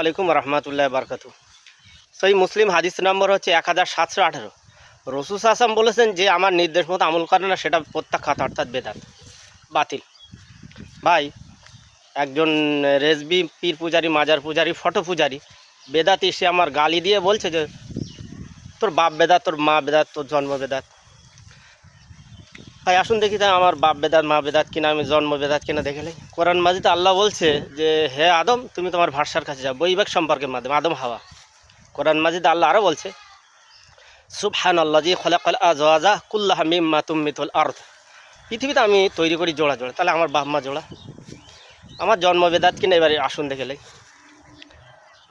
আলাইকুম রহমতুল্লাহ বারকাতু সেই মুসলিম হাদিস নম্বর হচ্ছে এক হাজার সাতশো আঠেরো। রসুস আসাম বলেছেন যে, আমার নির্দেশ মতো আমল করে না, সেটা প্রত্যাখ্যাত, অর্থাৎ বেদাত, বাতিল। ভাই, একজন রেজবি, পীর পূজারি, মাজার পূজারি, ফটো পূজারি, বেদাতি সে আমার গালি দিয়ে বলছে যে, তোর বাপ বেদাত, তোর মা বেদাত, তোর জন্ম বেদাত। ভাই, আসুন দেখি তাই আমার বাপ বেদাত, মা বেদাত কিনা, আমি জন্ম বেদাত কিনা দেখে কোরআন মাজিতে আল্লাহ বলছে যে, হে আদম, তুমি তোমার ভাষার কাছে যাও। বৈবাহিক সম্পর্কের মাধ্যমে, আদম হাওয়া। কোরআন মাজিদ আল্লাহ আরও বলছে সুবহান আল্লাহ জি খলাকাল আজওয়াজা কুল্লাহ মিম্মা তুমিতুল আর্থ পৃথিবীতে আমি তৈরি করি জোড়া জোড়া, তাহলে আমার বাপ মা জোড়া। আমার জন্ম বেদাত কিনা, এবারে আসুন দেখে লাই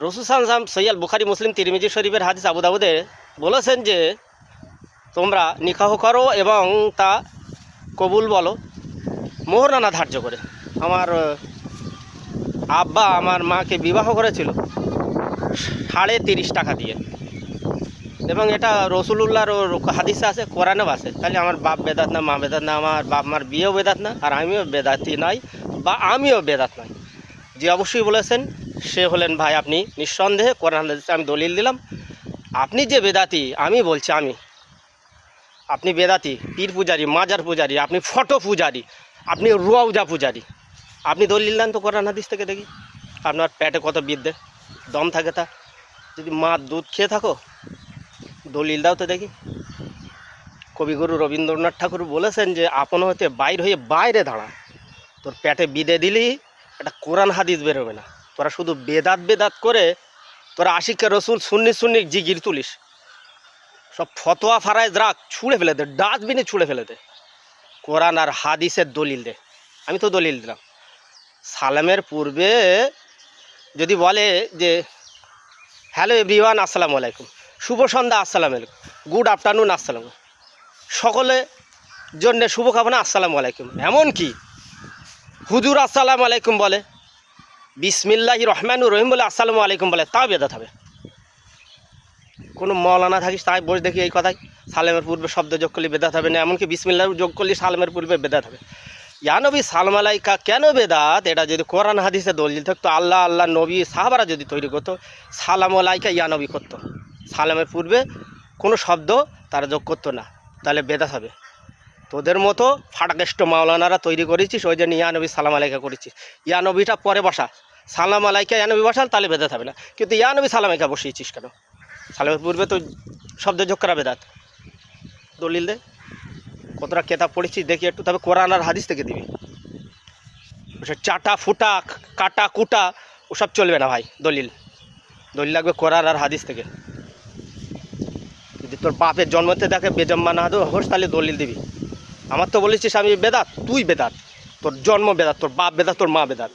রসুসাম সৈয়াল বুখারি, মুসলিম, তিরমিজি শরীফের হাদিস আবু দাবুদে বলেছেন যে, তোমরা নিকাহ করো এবং তা কবুল বলো। মোহরানা ধার্য করে। আমার আব্বা আমার মাকে বিবাহ করেছিল সাড়ে তিরিশ টাকা দিয়ে। এবং এটা রসুলুল্লাহর হাদিসে আছে, কোরআনেও আছে। তাহলে আমার বাপ বেদাত না, মা বেদাত না, আমার বাপ মার বিয়েও বেদাত না, আর আমিও বেদাতি নাই, বা আমিও বেদাত নাই। যে অবশ্যই বলেছেন, সে হলেন ভাই, আপনি নিঃসন্দেহে কোরআন হাদিসে আমি দলিল দিলাম। আপনি যে বেদাতি, আমি বলছি আমি। আপনি বেদাতি, পীর পূজারি, মাজার পূজারি, আপনি ফটো পূজারি, আপনি রুয়াউজা পূজারি। আপনি দলিল তো কোরআন হাদিস থেকে দেখি। আপনার পেটে কত বিদ্যে? দম থাকে তা। যদি মা দুধ খেয়ে থাকো, দলিল দাও তো দেখি। কবিগুরু রবীন্দ্রনাথ ঠাকুর বলেছেন যে, আপন হতে বাইর হয়ে বাইরে দাঁড়া। তোর পেটে বিদে দিলি, একটা কোরআন হাদিস বেরোবে না। তোরা শুধু বেদাত বেদাত করে, তোরা আশিকা রসুল সুন্নি সুন্নি জিগির তুলিস। সব ফতোয়া ফারায় রাখ, ছুঁড়ে ফেলে দে, ডাস্টবিনে ছুঁড়ে ফেলে দে। কোরআন আর হাদিসের দলিল দে। আমি তো দলিল দিলাম। সালামের পূর্বে যদি বলে যে, হ্যালো এভরিওয়ান, আসসালামু আলাইকুম। শুভ সন্ধ্যা, আসসালামু আলাইকুম। গুড আফটারনুন, আসসালাম সকলে জন্যে শুভকামনা, আসসালামু আলাইকুম। এমন কি? হুজুর আসসালামু আলাইকুম বলে বিসমিল্লাহ রহমানুর রহিম বলে আসসালামু আলাইকুম বলে তা বেদাত হবে। কোনো মৌলানা থাকিস, তাই বসে দেখি এই কথাই। সালেমের পূর্বে শব্দ যোগ করলে বেদাত হবে না, এমনকি বিসমিল্লাহ যোগ করলে সালেমের পূর্বে বেদাত হবে। ইয়ানবী সালমালাইকা কেন বেদাত? এটা যদি কোরআন, হাদিসে দলিল থাকতো, আল্লাহ আল্লাহ, নবী, সাহাবারা যদি তৈরি করতো সালামালাইকা ইয়ানবী করতো। সালামের পূর্বে কোনো শব্দ তারা যোগ করতো না, তাহলে বেদাত হবে। তোদের মতো ফাটাকেষ্ট মাওলানারা তৈরি করেছিস, ওই জন্য ইয়ানবী সালাম আলাইকা করেছিস। ইয়ানবীটা পরে বসা। সালাম আলাইকা ইয়ানবী বসান, তাহলে বেদাত হবে না। কিন্তু ইয়ানবী সালাম আলাইকা বসিয়েছিস কেন? সালামের পূর্বে তো শব্দ যোগ করা বেদাত। দলিল দে। কতটা কেতাব পড়েছি দেখি একটু, তবে কোরআন আর হাদিস থেকে দিবি। ওসব চাটা ফুটা, কাটা কুটা, ওসব চলবে না ভাই, দলিল। দলিল লাগবে কোরআন আর হাদিস থেকে। যদি তোর বাপের জন্মতে দেখে বেজম্মা না হোস তাহলে দলিল দিবি। আমার তো বলেছিস আমি বেদাত, তুই বেদাত। তোর জন্ম বেদাত, তোর বাপ বেদাত, তোর মা বেদাত।